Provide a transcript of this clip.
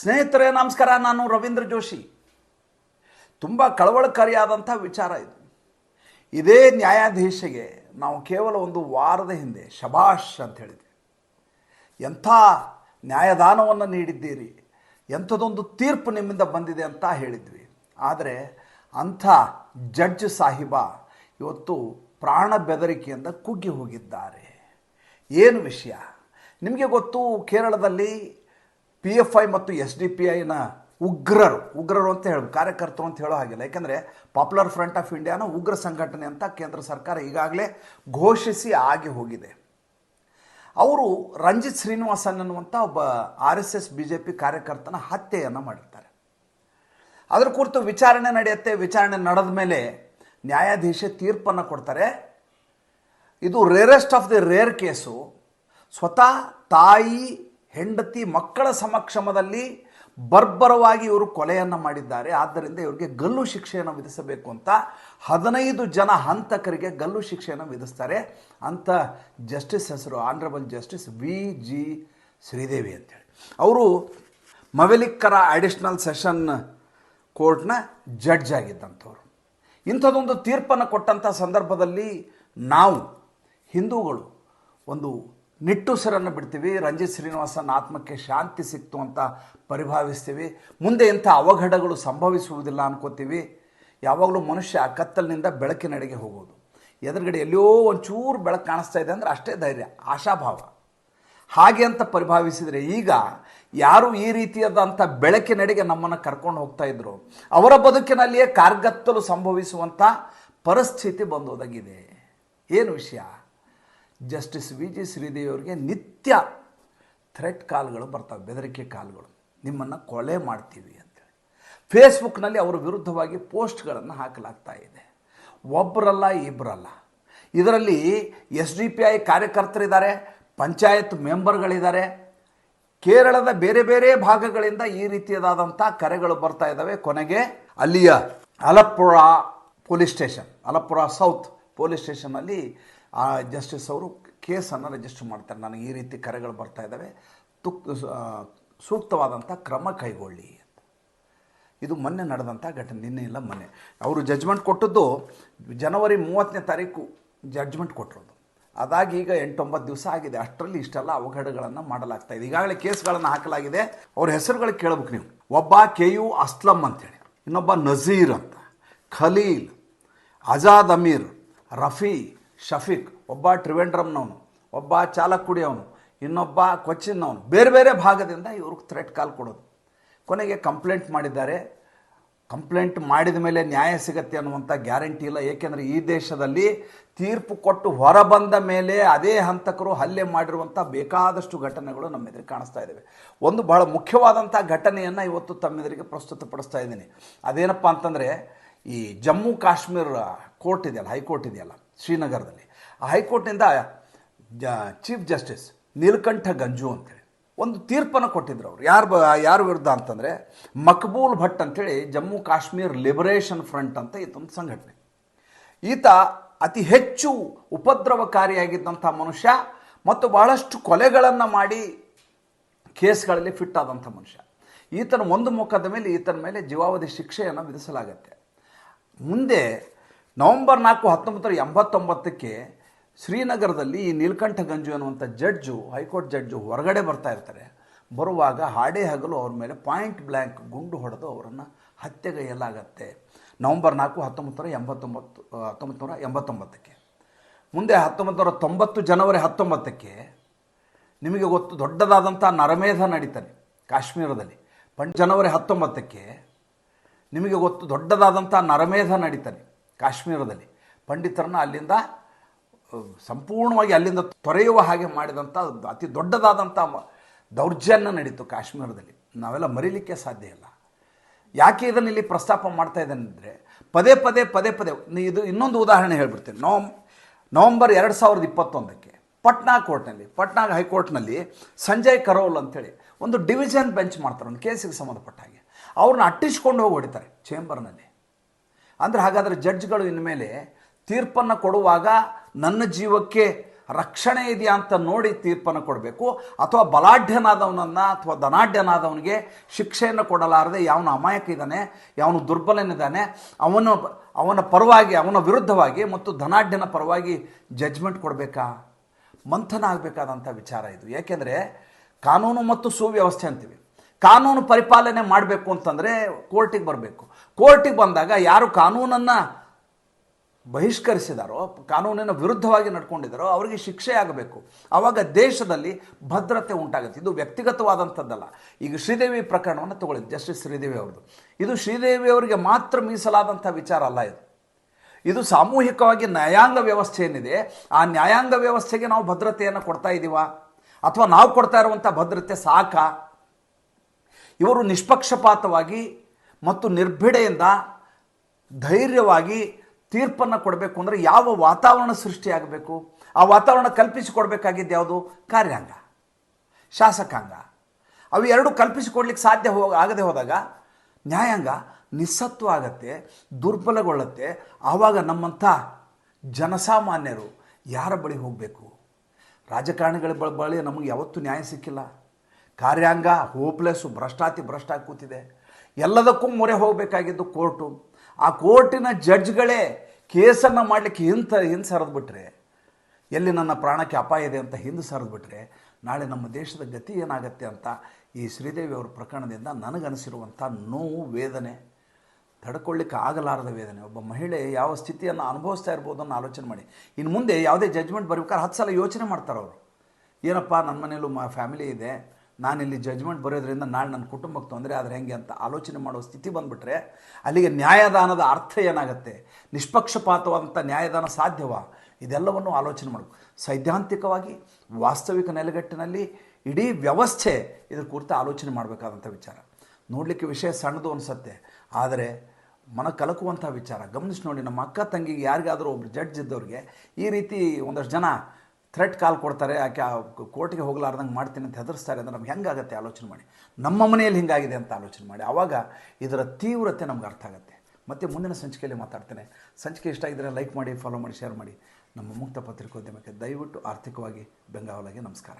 ಸ್ನೇಹಿತರೇ, ನಮಸ್ಕಾರ. ನಾನು ರವೀಂದ್ರ ಜೋಶಿ. ತುಂಬ ಕಳವಳಕಾರಿಯಾದಂಥ ವಿಚಾರ ಇದು. ಇದೇ ನ್ಯಾಯಾಧೀಶಗೆ ನಾವು ಕೇವಲ ಒಂದು ವಾರದ ಹಿಂದೆ ಶಬಾಷ್ ಅಂತ ಹೇಳಿದ್ವಿ. ಎಂಥ ನ್ಯಾಯದಾನವನ್ನು ನೀಡಿದ್ದೀರಿ, ಎಂಥದೊಂದು ತೀರ್ಪು ನಿಮ್ಮಿಂದ ಬಂದಿದೆ ಅಂತ ಹೇಳಿದ್ವಿ. ಆದರೆ ಅಂಥ ಜಡ್ಜ್ ಸಾಹಿಬ ಇವತ್ತು ಪ್ರಾಣ ಬೆದರಿಕೆಯಿಂದ ಕುಗ್ಗಿ ಹೋಗಿದ್ದಾರೆ. ಏನು ವಿಷಯ? ನಿಮಗೆ ಗೊತ್ತು, ಕೇರಳದಲ್ಲಿ ಪಿ ಎಫ್ ಐ ಮತ್ತು ಎಸ್ ಡಿ ಪಿ ಐನ ಉಗ್ರರು ಉಗ್ರರು ಅಂತ ಹೇಳಿ ಕಾರ್ಯಕರ್ತರು ಅಂತ ಹೇಳೋ ಹಾಗಿಲ್ಲ. ಯಾಕೆಂದರೆ ಪಾಪ್ಯುಲರ್ ಫ್ರಂಟ್ ಆಫ್ ಇಂಡಿಯಾನ ಉಗ್ರ ಸಂಘಟನೆ ಅಂತ ಕೇಂದ್ರ ಸರ್ಕಾರ ಈಗಾಗಲೇ ಘೋಷಿಸಿ ಆಗಿ ಹೋಗಿದೆ. ಅವರು ರಂಜಿತ್ ಶ್ರೀನಿವಾಸನ್ ಅನ್ನುವಂಥ ಒಬ್ಬ R S S B J P ಕಾರ್ಯಕರ್ತನ ಹತ್ಯೆಯನ್ನು ಮಾಡಿರ್ತಾರೆ. ಅದರ ಕುರಿತು ವಿಚಾರಣೆ ನಡೆಯುತ್ತೆ. ವಿಚಾರಣೆ ನಡೆದ ಮೇಲೆ ನ್ಯಾಯಾಧೀಶ ತೀರ್ಪನ್ನು ಕೊಡ್ತಾರೆ. ಇದು rarest of the rare case ಸ್ವತಃ ತಾಯಿ ಹೆಂಡತಿ ಮಕ್ಕಳ ಸಮಕ್ಷಮದಲ್ಲಿ ಬರ್ಬರವಾಗಿ ಇವರು ಕೊಲೆಯನ್ನು ಮಾಡಿದ್ದಾರೆ. ಆದ್ದರಿಂದ ಇವರಿಗೆ ಗಲ್ಲು ಶಿಕ್ಷೆಯನ್ನು ವಿಧಿಸಬೇಕು ಅಂತ ಹದಿನೈದು ಜನ ಹಂತಕರಿಗೆ ಗಲ್ಲು ಶಿಕ್ಷೆಯನ್ನು ವಿಧಿಸ್ತಾರೆ ಅಂತ ಜಸ್ಟಿಸ್ ಹೆಸರು, honourable justice V G Sreedevi ಅಂತೇಳಿ. ಅವರು ಮವೆಲಿಕ್ಕರ ಅಡಿಷನಲ್ ಸೆಷನ್ ಕೋರ್ಟ್ನ ಜಡ್ಜ್ ಆಗಿದ್ದಂಥವ್ರು. ಇಂಥದ್ದೊಂದು ತೀರ್ಪನ್ನು ಕೊಟ್ಟಂಥ ಸಂದರ್ಭದಲ್ಲಿ ನಾವು ಹಿಂದೂಗಳು ಒಂದು ನಿಟ್ಟುಸಿರನ್ನು ಬಿಡ್ತೀವಿ, ರಂಜಿತ್ ಶ್ರೀನಿವಾಸನ ಆತ್ಮಕ್ಕೆ ಶಾಂತಿ ಸಿಕ್ತು ಅಂತ ಪರಿಭಾವಿಸ್ತೀವಿ. ಮುಂದೆ ಇಂಥ ಅವಘಡಗಳು ಸಂಭವಿಸುವುದಿಲ್ಲ ಅನ್ಕೋತೀವಿ. ಯಾವಾಗಲೂ ಮನುಷ್ಯ ಕತ್ತಲಿನಿಂದ ಬೆಳಕಿನಡೆಗೆ ಹೋಗೋದು. ಎದುರುಗಡೆ ಎಲ್ಲೋ ಒಂಚೂರು ಬೆಳಕು ಕಾಣಿಸ್ತಾ ಇದೆ ಅಂದರೆ ಅಷ್ಟೇ ಧೈರ್ಯ, ಆಶಾಭಾವ. ಹಾಗೆ ಅಂತ ಪರಿಭಾವಿಸಿದರೆ ಈಗ ಯಾರು ಈ ರೀತಿಯಾದಂಥ ಬೆಳಕಿನಡೆಗೆ ನಮ್ಮನ್ನು ಕರ್ಕೊಂಡು ಹೋಗ್ತಾ ಇದ್ರು, ಅವರ ಬದುಕಿನಲ್ಲಿಯೇ ಕಾರ್ಗತ್ತಲು ಸಂಭವಿಸುವಂಥ ಪರಿಸ್ಥಿತಿ ಬಂದೊದಗಿದೆ. ಏನು ವಿಷಯ? ಜಸ್ಟಿಸ್ ವಿ ಜಿ ಶ್ರೀದೇವಿ ಅವರಿಗೆ ನಿತ್ಯ ಥ್ರೆಟ್ ಕಾಲ್ಗಳು ಬರ್ತವೆ, ಬೆದರಿಕೆ ಕಾಲ್ಗಳು. ನಿಮ್ಮನ್ನು ಕೊಲೆ ಮಾಡ್ತೀವಿ ಅಂತೇಳಿ. ಫೇಸ್ಬುಕ್ನಲ್ಲಿ ಅವರ ವಿರುದ್ಧವಾಗಿ ಪೋಸ್ಟ್ಗಳನ್ನು ಹಾಕಲಾಗ್ತಾ ಇದೆ. ಒಬ್ಬರಲ್ಲ ಇಬ್ಬರಲ್ಲ ಇದರಲ್ಲಿ ಎಸ್ ಡಿ ಪಿ ಐ ಕಾರ್ಯಕರ್ತರಿದ್ದಾರೆ, ಪಂಚಾಯತ್ ಮೆಂಬರ್ಗಳಿದ್ದಾರೆ. ಕೇರಳದ ಬೇರೆ ಬೇರೆ ಭಾಗಗಳಿಂದ ಈ ರೀತಿಯದಾದಂಥ ಕರೆಗಳು ಬರ್ತಾ ಇದ್ದಾವೆ ಕೊನೆಗೆ ಅಲ್ಲಿಯ Alappuzha police station, Alappuzha south police ಸ್ಟೇಷನ್ನಲ್ಲಿ ಆ ಜಸ್ಟಿಸ್ ಅವರು ಕೇಸನ್ನು ರಿಜಿಸ್ಟರ್ ಮಾಡ್ತಾರೆ. ನನಗೆ ಈ ರೀತಿ ಕರೆಗಳು ಬರ್ತಾ ಇದ್ದಾವೆ. ತುಕ್ ಸೂಕ್ತವಾದಂಥ ಕ್ರಮ ಕೈಗೊಳ್ಳಿ ಇದು ಮೊನ್ನೆ ನಡೆದಂಥ ಘಟನೆ, ನಿನ್ನೆ ಇಲ್ಲ ಮೊನ್ನೆ. ಅವರು ಜಜ್ಮೆಂಟ್ ಕೊಟ್ಟದ್ದು ಜನವರಿ ಮೂವತ್ತನೇ ತಾರೀಕು ಜಡ್ಜ್ಮೆಂಟ್ ಕೊಟ್ಟಿರೋದು. ಅದಾಗಿ ಈಗ ಎಂಟೊಂಬತ್ತು ದಿವಸ ಆಗಿದೆ. ಅಷ್ಟರಲ್ಲಿ ಇಷ್ಟೆಲ್ಲ ಅವಘಡಗಳನ್ನು ಮಾಡಲಾಗ್ತಾ ಇದೆ. ಈಗಾಗಲೇ ಕೇಸ್ಗಳನ್ನು ಹಾಕಲಾಗಿದೆ. ಅವ್ರ ಹೆಸರುಗಳು ಕೇಳಬೇಕು ನೀವು. ಒಬ್ಬ ಕೆ ಯು ಅಸ್ಲಂ ಅಂತೇಳಿ ಇನ್ನೊಬ್ಬ ನಜೀರ್ ಅಂತ, ಖಲೀಲ್, ಅಜಾದ್ ಅಮೀರ್, ರಫಿ ಶಫೀಕ್, ಒಬ್ಬ ಟ್ರಿವೆಂಡ್ರಮ್ನವನು ಒಬ್ಬ ಚಾಲಕ್ಕುಡಿಯವನು ಇನ್ನೊಬ್ಬ ಕೊಚ್ಚಿನವನು, ಬೇರೆ ಬೇರೆ ಭಾಗದಿಂದ ಇವ್ರಿಗೆ ಥ್ರೆಟ್ ಕಾಲ್ ಕೊಡೋದು. ಕೊನೆಗೆ ಕಂಪ್ಲೇಂಟ್ ಮಾಡಿದ್ದಾರೆ. ಕಂಪ್ಲೇಂಟ್ ಮಾಡಿದ ಮೇಲೆ ನ್ಯಾಯ ಸಿಗತ್ತೆ ಅನ್ನುವಂಥ ಗ್ಯಾರಂಟಿ ಇಲ್ಲ. ಏಕೆಂದರೆ ಈ ದೇಶದಲ್ಲಿ ತೀರ್ಪು ಕೊಟ್ಟು ಹೊರಬಂದ ಮೇಲೆ ಅದೇ ಹಂತಕರು ಹಲ್ಲೆ ಮಾಡಿರುವಂಥ ಬೇಕಾದಷ್ಟು ಘಟನೆಗಳು ನಮ್ಮೆದುರಿಗೆ ಕಾಣಿಸ್ತಾ ಇದ್ದಾವೆ ಒಂದು ಬಹಳ ಮುಖ್ಯವಾದಂಥ ಘಟನೆಯನ್ನು ಇವತ್ತು ತಮ್ಮೆದುರಿಗೆ ಪ್ರಸ್ತುತಪಡಿಸ್ತಾ ಇದ್ದೀನಿ. ಅದೇನಪ್ಪ ಅಂತಂದರೆ, ಈ ಜಮ್ಮು ಕಾಶ್ಮೀರ ಕೋರ್ಟ್ ಇದೆಯಲ್ಲ, ಹೈಕೋರ್ಟ್ ಇದೆಯಲ್ಲ ಶ್ರೀನಗರದಲ್ಲಿ. ಆ ಹೈಕೋರ್ಟ್ನಿಂದ ಚೀಫ್ ಜಸ್ಟಿಸ್ ನೀಲಕಂಠ ಗಂಜು ಅಂತೇಳಿ ಒಂದು ತೀರ್ಪನ್ನು ಕೊಟ್ಟಿದ್ರು ಅವರು. ಯಾರು ಬ, ಯಾರ ವಿರುದ್ಧ ಅಂತಂದರೆ ಮಕ್ಬೂಲ್ ಭಟ್ ಅಂತೇಳಿ ಜಮ್ಮು ಕಾಶ್ಮೀರ್ ಲಿಬರೇಷನ್ ಫ್ರಂಟ್ ಅಂತ ಇತ್ತೊಂದು ಸಂಘಟನೆ. ಈತ ಅತಿ ಹೆಚ್ಚು ಉಪದ್ರವಕಾರಿಯಾಗಿದ್ದಂಥ ಮನುಷ್ಯ ಮತ್ತು ಬಹಳಷ್ಟು ಕೊಲೆಗಳನ್ನು ಮಾಡಿ ಕೇಸ್ಗಳಲ್ಲಿ ಫಿಟ್ ಆದಂಥ ಮನುಷ್ಯ. ಈತನ ಒಂದು ಮುಖದ ಮೇಲೆ ಈತನ ಮೇಲೆ ಜೀವಾವಧಿ ಶಿಕ್ಷೆಯನ್ನು ವಿಧಿಸಲಾಗತ್ತೆ. ಮುಂದೆ ನವೆಂಬರ್ ನಾಲ್ಕು ಹತ್ತೊಂಬತ್ತು ನೂರ ಎಂಬತ್ತೊಂಬತ್ತಕ್ಕೆ ಶ್ರೀನಗರದಲ್ಲಿ ಈ ನೀಲಕಂಠ ಗಂಜು ಅನ್ನುವಂಥ ಜಡ್ಜು, ಹೈಕೋರ್ಟ್ ಜಡ್ಜು ಹೊರಗಡೆ ಬರ್ತಾ ಇರ್ತಾರೆ. ಬರುವಾಗ ಹಾಡೇ ಹಗಲು ಅವ್ರ ಮೇಲೆ ಪಾಯಿಂಟ್ ಬ್ಲ್ಯಾಂಕ್ ಗುಂಡು ಹೊಡೆದು ಅವರನ್ನು ಹತ್ಯೆಗೈಯಲಾಗತ್ತೆ. ನವೆಂಬರ್ ನಾಲ್ಕು ಹತ್ತೊಂಬತ್ತು ನೂರ ಎಂಬತ್ತೊಂಬತ್ತು ಹತ್ತೊಂಬತ್ತು ನೂರ ಎಂಬತ್ತೊಂಬತ್ತಕ್ಕೆ. ಮುಂದೆ ಹತ್ತೊಂಬತ್ತು ನೂರ ತೊಂಬತ್ತು ಜನವರಿ ಹತ್ತೊಂಬತ್ತಕ್ಕೆ ನಿಮಗೆ ಗೊತ್ತು ದೊಡ್ಡದಾದಂಥ ನರಮೇಧ ನಡೀತಾನೆ ಕಾಶ್ಮೀರದಲ್ಲಿ. ಪಂಡ್ ಜನವರಿ ಹತ್ತೊಂಬತ್ತಕ್ಕೆ ನಿಮಗೆ ಗೊತ್ತು ದೊಡ್ಡದಾದಂಥ ನರಮೇಧ ನಡೀತಾನೆ. ಕಾಶ್ಮೀರದಲ್ಲಿ. ಪಂಡಿತರನ್ನ ಅಲ್ಲಿಂದ ಸಂಪೂರ್ಣವಾಗಿ ಅಲ್ಲಿಂದ ತೊರೆಯುವ ಹಾಗೆ ಮಾಡಿದಂಥ ಅತಿ ದೊಡ್ಡದಾದಂಥ ದೌರ್ಜನ್ಯ ನಡೀತು ಕಾಶ್ಮೀರದಲ್ಲಿ. ನಾವೆಲ್ಲ ಮರೀಲಿಕ್ಕೆ ಸಾಧ್ಯ ಇಲ್ಲ. ಯಾಕೆ ಇದನ್ನು ಇಲ್ಲಿ ಪ್ರಸ್ತಾಪ ಮಾಡ್ತಾ ಇದ್ದೇನೆ ಅಂದರೆ, ಪದೇ ಪದೇ ಪದೇ ಪದೇ ಇದು ಇನ್ನೊಂದು ಉದಾಹರಣೆ ಹೇಳ್ಬಿಡ್ತೀನಿ. ನವಂ ನವಂಬರ್ ಎರಡು ಸಾವಿರದ ಇಪ್ಪತ್ತೊಂದಕ್ಕೆ ಪಟ್ನಾ ಕೋರ್ಟ್ನಲ್ಲಿ, ಪಟ್ನಾ ಹೈಕೋರ್ಟ್ನಲ್ಲಿ ಸಂಜಯ್ ಕರೋಲ್ ಅಂತೇಳಿ ಒಂದು ಡಿವಿಷನ್ ಬೆಂಚ್ ಮಾಡ್ತಾರೆ, ಒಂದು ಕೇಸಿಗೆ ಸಂಬಂಧಪಟ್ಟ ಹಾಗೆ. ಅವ್ರನ್ನ ಅಟ್ಟಿಸ್ಕೊಂಡು ಹೋಗಿ ಹೊಡಿತಾರೆ, ಚೇಂಬರ್ನಲ್ಲಿ. ಅಂದರೆ ಹಾಗಾದರೆ ಜಡ್ಜ್ಗಳು ಇನ್ಮೇಲೆ ತೀರ್ಪನ್ನು ಕೊಡುವಾಗ ನನ್ನ ಜೀವಕ್ಕೆ ರಕ್ಷಣೆ ಇದೆಯಾ ಅಂತ ನೋಡಿ ತೀರ್ಪನ್ನು ಕೊಡಬೇಕು, ಅಥವಾ ಬಲಾಢ್ಯನಾದವನನ್ನು ಅಥವಾ ಧನಾಢ್ಯನಾದವನಿಗೆ ಶಿಕ್ಷೆಯನ್ನು ಕೊಡಲಾರದೆ ಯಾವನು ಅಮಾಯಕ ಇದ್ದಾನೆ, ಯಾವನು ದುರ್ಬಲನಿದ್ದಾನೆ, ಅವನು ಅವನ ಪರವಾಗಿ, ಅವನ ವಿರುದ್ಧವಾಗಿ ಮತ್ತು ಧನಾಢ್ಯನ ಪರವಾಗಿ ಜಡ್ಜ್ಮೆಂಟ್ ಕೊಡಬೇಕಾ? ಮಂಥನ ಆಗಬೇಕಾದಂಥ ವಿಚಾರ ಇದು. ಏಕೆಂದರೆ ಕಾನೂನು ಮತ್ತು ಸುವ್ಯವಸ್ಥೆ ಅಂತೀವಿ. ಕಾನೂನು ಪರಿಪಾಲನೆ ಮಾಡಬೇಕು ಅಂತಂದರೆ ಕೋರ್ಟಿಗೆ ಬರಬೇಕು. ಕೋರ್ಟಿಗೆ ಬಂದಾಗ ಯಾರು ಕಾನೂನನ್ನು ಬಹಿಷ್ಕರಿಸಿದಾರೋ, ಕಾನೂನಿನ ವಿರುದ್ಧವಾಗಿ ನಡ್ಕೊಂಡಿದ್ದಾರೋ ಅವರಿಗೆ ಶಿಕ್ಷೆ ಆಗಬೇಕು. ಆವಾಗ ದೇಶದಲ್ಲಿ ಭದ್ರತೆ ಉಂಟಾಗುತ್ತೆ. ಇದು ವ್ಯಕ್ತಿಗತವಾದಂಥದ್ದಲ್ಲ. ಈಗ ಶ್ರೀದೇವಿ ಪ್ರಕರಣವನ್ನು ತಗೊಳ್ಳಿ ಜಸ್ಟಿಸ್ ಶ್ರೀದೇವಿ ಅವ್ರದ್ದು. ಇದು ಶ್ರೀದೇವಿ ಅವರಿಗೆ ಮಾತ್ರ ಮೀಸಲಾದಂಥ ವಿಚಾರ ಅಲ್ಲ ಇದು. ಇದು ಸಾಮೂಹಿಕವಾಗಿ ನ್ಯಾಯಾಂಗ ವ್ಯವಸ್ಥೆ ಏನಿದೆ, ಆ ನ್ಯಾಯಾಂಗ ವ್ಯವಸ್ಥೆಗೆ ನಾವು ಭದ್ರತೆಯನ್ನು ಕೊಡ್ತಾ ಇದ್ದೀವಾ ಅಥವಾ ನಾವು ಕೊಡ್ತಾ ಇರುವಂಥ ಭದ್ರತೆ ಸಾಕಾ? ಇವರು ನಿಷ್ಪಕ್ಷಪಾತವಾಗಿ ಮತ್ತು ನಿರ್ಭಿಡೆಯಿಂದ ಧೈರ್ಯವಾಗಿ ತೀರ್ಪನ್ನು ಕೊಡಬೇಕು ಅಂದರೆ ಯಾವ ವಾತಾವರಣ ಸೃಷ್ಟಿಯಾಗಬೇಕು, ಆ ವಾತಾವರಣ ಕಲ್ಪಿಸಿಕೊಡ್ಬೇಕಾಗಿದ್ದು ಯಾವುದು? ಕಾರ್ಯಾಂಗ, ಶಾಸಕಾಂಗ. ಅವು ಎರಡು ಕಲ್ಪಿಸಿಕೊಡ್ಲಿಕ್ಕೆ ಸಾಧ್ಯ ಹೋಗ, ಆಗದೆ ಹೋದಾಗ ನ್ಯಾಯಾಂಗ ನಿಸ್ಸತ್ವ ಆಗತ್ತೆ, ದುರ್ಬಲಗೊಳ್ಳುತ್ತೆ. ಆವಾಗ ನಮ್ಮಂಥ ಜನಸಾಮಾನ್ಯರು ಯಾರ ಬಳಿ ಹೋಗಬೇಕು? ರಾಜಕಾರಣಿಗಳ ಬಳಿ ನಮಗೆ ಯಾವತ್ತೂ ನ್ಯಾಯ ಸಿಕ್ಕಿಲ್ಲ. ಕಾರ್ಯಾಂಗ ಹೋಪ್ಲೆಸ್ಸು ಭ್ರಷ್ಟಾತಿ ಭ್ರಷ್ಟ ಕೂತಿದೆ. ಎಲ್ಲದಕ್ಕೂ ಮೊರೆ ಹೋಗಬೇಕಾಗಿದ್ದು ಕೋರ್ಟು. ಆ ಕೋರ್ಟಿನ ಜಡ್ಜ್ಗಳೇ ಕೇಸನ್ನು ಮಾಡಲಿಕ್ಕೆ ಹಿಂತ, ಹಿಂದೆ ಸರಿದ್ಬಿಟ್ರೆ ಎಲ್ಲಿ ನನ್ನ ಪ್ರಾಣಕ್ಕೆ ಅಪಾಯ ಇದೆ ಅಂತ ಹಿಂದೆ ಸರಿದ್ಬಿಟ್ರೆ ನಾಳೆ ನಮ್ಮ ದೇಶದ ಗತಿ ಏನಾಗತ್ತೆ ಅಂತ ಈ ಶ್ರೀದೇವಿ ಅವರ ಪ್ರಕರಣದಿಂದ ನನಗನಿಸಿರುವಂಥ ನೋವು, ವೇದನೆ. ತಡ್ಕೊಳ್ಳಿಕ್ಕೆ ಆಗಲಾರದ ವೇದನೆ. ಒಬ್ಬ ಮಹಿಳೆ ಯಾವ ಸ್ಥಿತಿಯನ್ನು ಅನುಭವಿಸ್ತಾ ಇರ್ಬೋದು ಅನ್ನೋ ಆಲೋಚನೆ ಮಾಡಿ. ಇನ್ನು ಮುಂದೆ ಯಾವುದೇ ಜಜ್ಮೆಂಟ್ ಬರ್ಬೇಕಾದ್ರೆ ಹತ್ತು ಸಲ ಯೋಚನೆ ಮಾಡ್ತಾರೆ ಅವರು. ಏನಪ್ಪ, ನನ್ನ ಮನೇಲೂ ಮ ಫ್ಯಾಮಿಲಿ ಇದೆ. ನಾನಿಲ್ಲಿ ಜಡ್ಜ್ಮೆಂಟ್ ಬರೋದ್ರಿಂದ ನಾಳೆ ನನ್ನ ಕುಟುಂಬಕ್ಕೆ ತೊಂದರೆ ಆದರೆ ಹೆಂಗೆ ಅಂತ ಆಲೋಚನೆ ಮಾಡೋ ಸ್ಥಿತಿ ಬಂದುಬಿಟ್ರೆ ಅಲ್ಲಿಗೆ ನ್ಯಾಯದಾನದ ಅರ್ಥ ಏನಾಗುತ್ತೆ? ನಿಷ್ಪಕ್ಷಪಾತವಾದಂಥ ನ್ಯಾಯದಾನ ಸಾಧ್ಯವಾ? ಇದೆಲ್ಲವನ್ನು ಆಲೋಚನೆ ಮಾಡಬೇಕು ಸೈದ್ಧಾಂತಿಕವಾಗಿ, ವಾಸ್ತವಿಕ ನೆಲೆಗಟ್ಟಿನಲ್ಲಿ, ಇಡೀ ವ್ಯವಸ್ಥೆ ಇದ್ರ ಕುರಿತು ಆಲೋಚನೆ ಮಾಡಬೇಕಾದಂಥ ವಿಚಾರ. ನೋಡಲಿಕ್ಕೆ ವಿಷಯ ಸಣ್ಣದು ಅನಿಸುತ್ತೆ. ಆದರೆ ಮನ ಕಲಕುವಂಥ ವಿಚಾರ. ಗಮನಿಸಿ ನೋಡಿ, ನಮ್ಮ ಅಕ್ಕ ತಂಗಿಗೆ ಯಾರಿಗಾದರೂ ಒಬ್ಬರು ಜಡ್ಜ್ ಇದ್ದವ್ರಿಗೆ ಈ ರೀತಿ ಒಂದಷ್ಟು ಜನ ಥ್ರೆಟ್ ಕಾಲ್ ಕೊಡ್ತಾರೆ, ಆಕೆ ಕೋರ್ಟಿಗೆ ಹೋಗಲಾರ್ದಂಗೆ ಮಾಡ್ತೀನಿ ಅಂತ ಹೆದರ್ಸ್ತಾರೆ ಅಂದರೆ ನಮ್ಗೆ ಹೆಂಗಾಗುತ್ತೆ ಆಲೋಚನೆ ಮಾಡಿ. ನಮ್ಮ ಮನೆಯಲ್ಲಿ ಹಿಂಗಾಗಿದೆ ಅಂತ ಆಲೋಚನೆ ಮಾಡಿ. ಆವಾಗ ಇದರ ತೀವ್ರತೆ ನಮ್ಗೆ ಅರ್ಥ ಆಗುತ್ತೆ. ಮತ್ತು ಮುಂದಿನ ಸಂಚಿಕೆಯಲ್ಲಿ ಮಾತಾಡ್ತೇನೆ. ಸಂಚಿಕೆ ಇಷ್ಟ ಆಗಿದ್ದರೆ ಲೈಕ್ ಮಾಡಿ, ಫಾಲೋ ಮಾಡಿ, ಶೇರ್ ಮಾಡಿ. ನಮ್ಮ ಮುಕ್ತ ಪತ್ರಿಕೋದ್ಯಮಕ್ಕೆ ದಯವಿಟ್ಟು ಆರ್ಥಿಕವಾಗಿ ಬೆಂಗಾವಲಾಗಿ ನಮಸ್ಕಾರ.